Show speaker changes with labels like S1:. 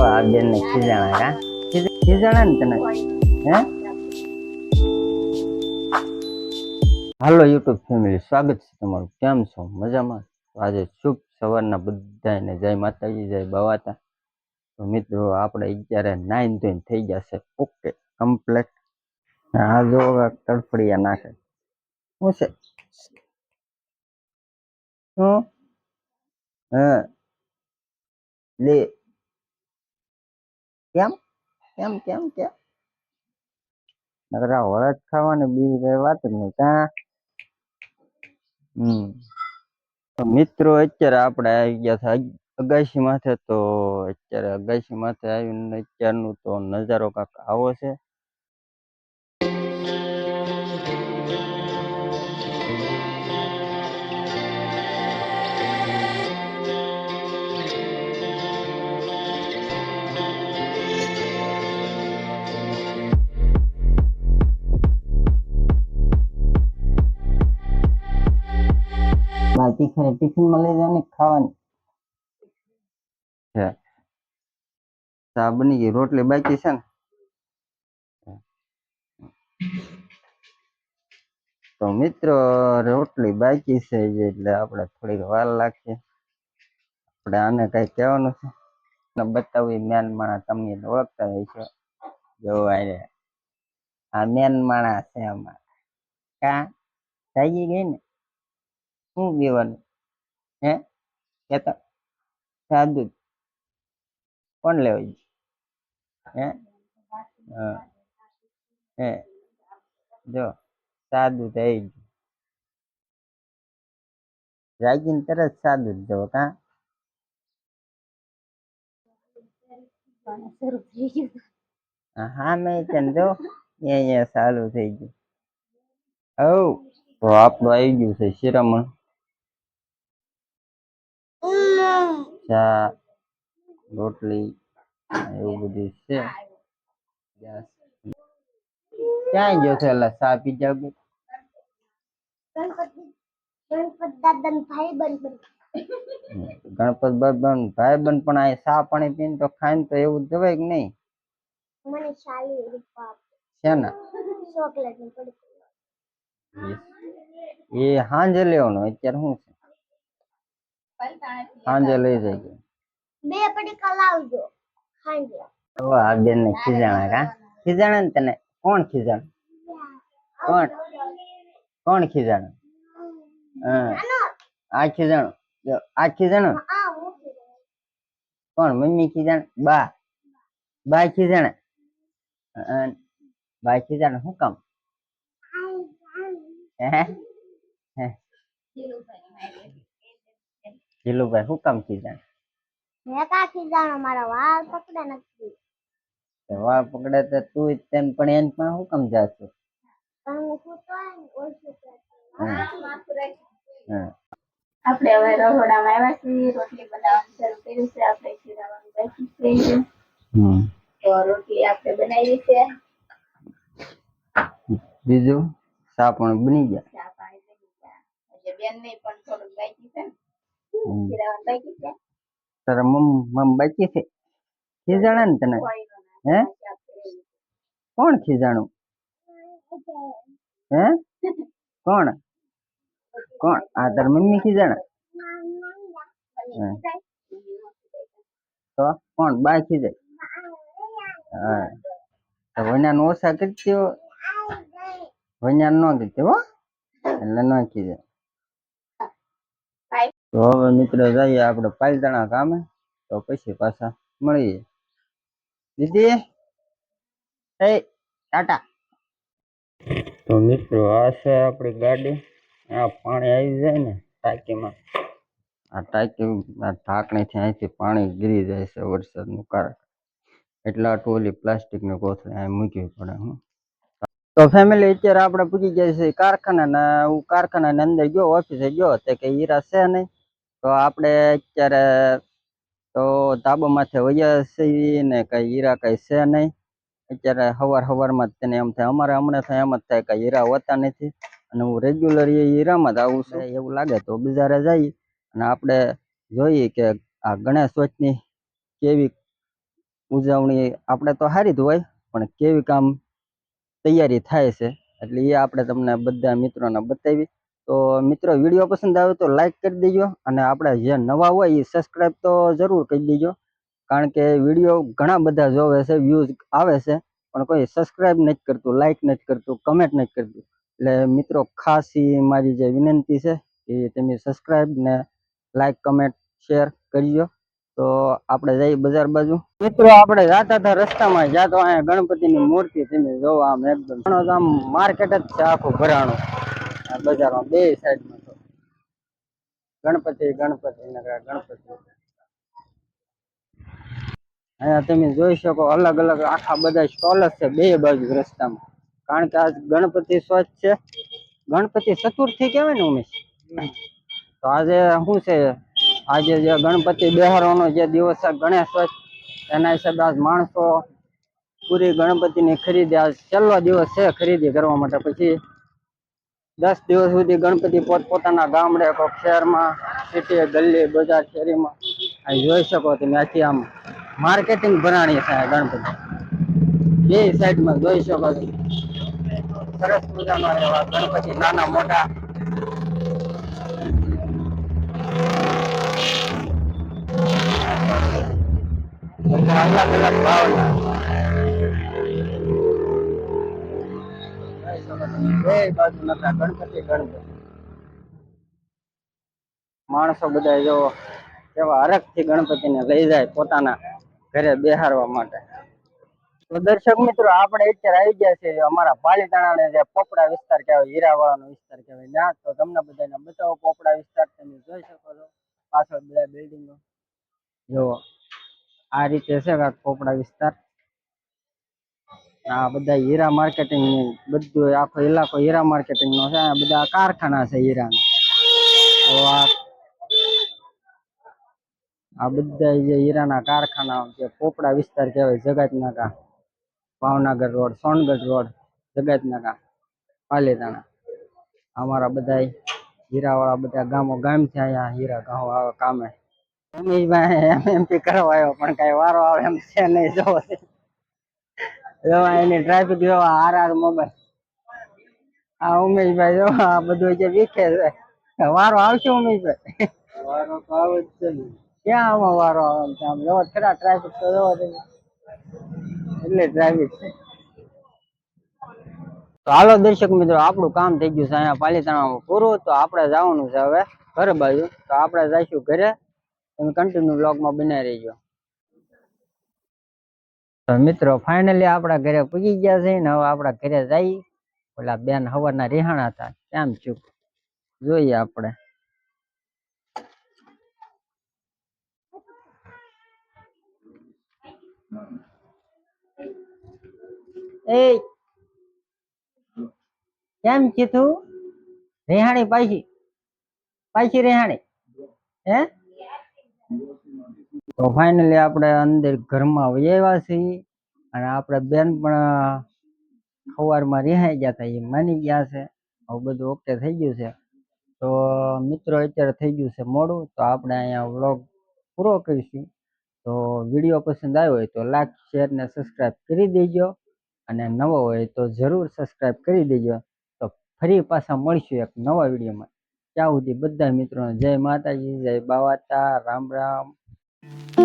S1: આ બેન ને ખીજાણા કા ખીજ- ખીજાણા ને તને હાલો યુટ્યુબ ફેમિલી, સ્વાગત છે તમારું. કેમ છો? મજામાં? તો આજે શુભ સવારના બધાને જય માતાજી, જય બાવાતા. તો મિત્રો, આપણે અત્યારે નાઈન ધોઈને થઈ જશે ઓકે કમ્પ્લેટ આ જો તડફડિયા નાખે. શું છે? શું? હા? લે. કેમ? કેમ કેમ કેમ? નકરા વરસ ખાવાની બીજી કઈ વાત જ નહીં, કા? હમ. મિત્રો, અત્યારે આપણે આવી ગયા છે અગાસી માથે, તો અત્યારે અગાસી માથે આવીને અત્યારનું તો નજારો કાંક આવો છે. બાકી તીખરે ટિફિનમાં લઈ જવાની, ખાવાની. ચા બની ગઈ રોટલી બાકી છે ને? તો મિત્રો, રોટલી બાકી છે એટલે આપણે થોડીક વાર લાગશે. આપણે આને કઈ કહેવાનું છે? ને બતાવી મેન માણા તમને ઓળખતા હોય છે. જોવા આ મેન માણા છે આમાં કા? થઈ ગઈ ને? શું પીવાનું હે? કેતા, સાદું. કોણ લેવા ગયું? હે? હા. હે? જો, સાદું થઈ ગયું. જાગીને તરત સાદું જ જવો કા? હા મેં ચંદો અહીંયા ચાલુ થઈ ગયું. હવ તો આપણું આવી ગયું છે શિરામણ. ચા રોટલી એવું બધું છે Yes. ક્યાં ગયો છે એલા ચા પી જાવ કે?
S2: ગણપતિ ગણપત દાદા ભાઈ બંધ
S1: ગણપત બાબા ભાઈ બંધ પણ આ ચા પાણી પીને તો ખાઈને તો એવું જવાય કે નહીં
S2: મને શાલી રૂપા
S1: છે ને
S2: ચોકલેટની પડી
S1: એ સાંજે લેવાનું અત્યારે શું છે સાંજે લઈ જાય
S2: બે
S1: તો આ બેન ને ખીજાણા કા? ખીજાણા ને તને કોણ ખીજાણ? કોણ? કોણ ખીજાણ? હા. આ ખીજાણું. આ ખીજાણું કોણ? મમ્મી ખીજાણ? બા. બા ખીજાણ? બા ખીજાણ શું કામ? હે હે. જીલુભાઈ શું કામ ખીજાણ
S2: મેં કાકી જાણો મારા વાળ પકડે નથી.
S1: વાળ પકડે તો તું જ તેમ પણ એન પણ શું કામ જાશું.
S3: આપણે હવે રસોડામાં આવ્યા છીએ રોટલી બનાવવાનું શરૂ કર્યું છે આપણે ખીરાવાનું બાકી છે. તો રોટલી આપણે બનાવી છે.
S1: બીજું? સા પણ બની ગયા.
S3: ચા પાણી બની ગયા. એટલે બેન ને પણ થોડું બાકી છે ને
S1: હમ.
S3: ખીરાવાનું બાકી છે
S1: તારા મમ મમ બાકી છે? ખીજાણા ને તને? હે. કોણ ખીજાણું? હે? કોણ? કોણ? આ તાર મમ્મી ખીજાણા. તો કોણ? બા ખીજાય? હા. તો વૈનાન ઓછા કરતી હો વૈનાન ન કરતી હો. એટલે ન ખીજાય. તો હવે મિત્રો જઈએ આપણે પાલતાણા કામે તો પછી પાછા મળીએ. દીદી? એ ટાટા. તો મિત્રો આ છે આપણી ગાડી. આ પાણી આવી જાય ને ટાંકીમાં. આ ટાંકી આ ઢાંકણીથી અહીંથી પાણી ગીરી જાય છે વરસાદનું કારણ. એટલે ટોલી પ્લાસ્ટિક પ્લાસ્ટિકની કોથળી અહીં મૂકવી પડે હું. તો ફેમિલી અત્યારે આપણે પૂછી જાય છે કારખાના ને હું કારખાનાની અંદર ગયો ઓફિસે ગયો તે કે હીરા છે નહીં? તો આપણે અત્યારે તો ધાબામાંથી વયા છીએ ને કઈ હીરા કઈ છે નહીં. અત્યારે સવાર સવારમાં જ તેને એમ થાય. અમારે હમણાં થાય એમ જ થાય કે હીરા હોતા નથી અને હું રેગ્યુલર એ હીરામાં જ આવું છું. એવું લાગે તો બજારે જઈએ અને આપણે જોઈએ કે આ ગણેશ વચની કેવી ઉજવણી આપણે તો સારી જ હોય પણ કેવી કામ તૈયારી થાય છે. એટલે એ આપણે તમને બધા મિત્રોને બતાવી તો મિત્રો વીડિયો પસંદ આવે તો લાઇક કરી દેજો અને આપણે જે નવા હોય એ સબસ્ક્રાઈબ તો જરૂર કરી દેજો. કારણ કે વીડિયો ઘણા બધા જોવે છે વ્યૂઝ આવે છે, પણ કોઈ સબસ્ક્રાઈબ નથી કરતું લાઇક નથી કરતું કમેન્ટ નથી કરતું. એટલે મિત્રો ખાસ મારી જે વિનંતી છે એ તમે સબસ્ક્રાઈબ ને લાઇક કમેન્ટ શેર કરજો. તો આપણે જઈએ બજાર બાજુ. મિત્રો આપણે જાતા હતા રસ્તામાં, જ્યાં તો અહીંયા ગણપતિની મૂર્તિ તમે જોવા આમ એકદમ. આમ માર્કેટ જ છે આખું ભરાણું બજારમાં બે સાઈડમાં તો ગણપતિ ગણપતિ નગર ગણપતિ. અહીંયા તમે જોઈ શકો અલગ અલગ આખા બધા સ્ટોલ છે બે બાજુ રસ્તામાં. કારણ કે આજ ગણપતિ સ્વચ્છ છે. ગણપતિ ચતુર્થી કહેવાય ને ઉમેશ? તો આજે શું છે? આજે જે ગણપતિ બેહારવાનો જે દિવસ છે, ગણેશ સ્વચ્છ એના હિસાબે આજ માણસો પૂરી ગણપતિની ખરીદી, આજ છેલ્લો દિવસ છે ખરીદી કરવા માટે. પછી દસ દિવસ સુધી ગણપતિ પોતપોતાના ગામડે કોઈક શહેરમાં સિટી ગલ્લી બજાર, શેરીમાં અહીં જોઈ શકો તમે આખી આમ માર્કેટિંગ ભરાણી થાય ગણપતિ. બે સાઈડમાં જોઈ શકો છો. સરસ મજાનો એવા ગણપતિ, નાના, મોટા. અલગ અલગ ભાવના. માણસો બધા જો કેવા હરખથી ગણપતિને લઈ જાય પોતાના ઘરે બેહારવા માટે. તો દર્શક મિત્રો, આપણે અત્યારે આવી ગયા છે અમારા પાલીતાણા જે પોપડા વિસ્તાર કહેવાય, હીરાવાળાનો વિસ્તાર કહેવાય. ત્યાં તો તમને બધાને બતાવો, પોપડા વિસ્તાર તમે જોઈ શકો છો. પાછળ બધા બિલ્ડિંગો. જો આ રીતે છે પોપડા વિસ્તાર. આ બધા હીરા માર્કેટિંગ બધું આખો ઇલાકો હીરા માર્કેટિંગ નો છે બધા કારખાના છે હીરાના. તો આ આ બધા જે હીરાના કારખાના જે પોપડા વિસ્તાર કહેવાય, જગતનાકા, ભાવનગર રોડ, સોનગઢ રોડ, જગતનાકા, પાલીતાણા. અમારા બધા હીરાવાળા બધા ગામો ગામ છે અહીંયા હીરા ગામ આવે કામે. રમેશભાઈ એમ એમપી કરવા આવ્યો, પણ કઈ વારો આવે એમ છે નહીં, જોવો જોવા એની ટ્રાફિક જોવા આર આર મોબાઈલ આ ઉમેશભાઈ જો આ બધું જે વીખે છે. વારો આવશે ઉમેશભાઈ. વારો તો આવે જ છે ને. ક્યાં આમાં વારો આવે છે? આમ જોવો ખરા ટ્રાફિક તો જોવો તમે એટલે ટ્રાફિક છે. તો હાલો દર્શક મિત્રો આપણું કામ થઈ ગયું છે અહીંયા પાલીતાણામાં પૂરું. તો આપણે જવાનું છે હવે ઘરે બાજુ. તો આપણે જઈશું ઘરે. તમે કન્ટિન્યુ બ્લોગમાં બનાવી રહીજો. તો મિત્રો ફાઇનલી આપણા ઘરે પૂગી ગયા છે ને હવે આપણા ઘરે જઈ ઓલા બેન હવાના રેહાણા હતા. કેમ ચૂક જોઈએ આપણે. એ, કેમ કીધું રેહાણી પાછી. પાછી રેહાણી. હે? તો ફાઇનલી આપણે અંદર ઘરમાં આવ્યા છીએ અને આપણે બેન પણ સવારમાં રિહાઈ ગયા હતા એ માની ગયા છે. હવે બધું ઓકે થઈ ગયું છે. તો, મિત્રો અત્યારે થઈ ગયું છે મોડું. તો આપણે અહીંયા વ્લોગ પૂરો કરીશું. તો વીડિયો પસંદ આવ્યો હોય તો લાઈક શેર ને સબસ્ક્રાઈબ કરી દેજો. અને નવો હોય તો જરૂર સબસ્ક્રાઈબ કરી દેજો. તો ફરી પાછા મળીશું એક નવા વિડીયોમાં. ત્યાં સુધી બધા મિત્રોને જય માતાજી, જય બાવાતા, રામ રામ. you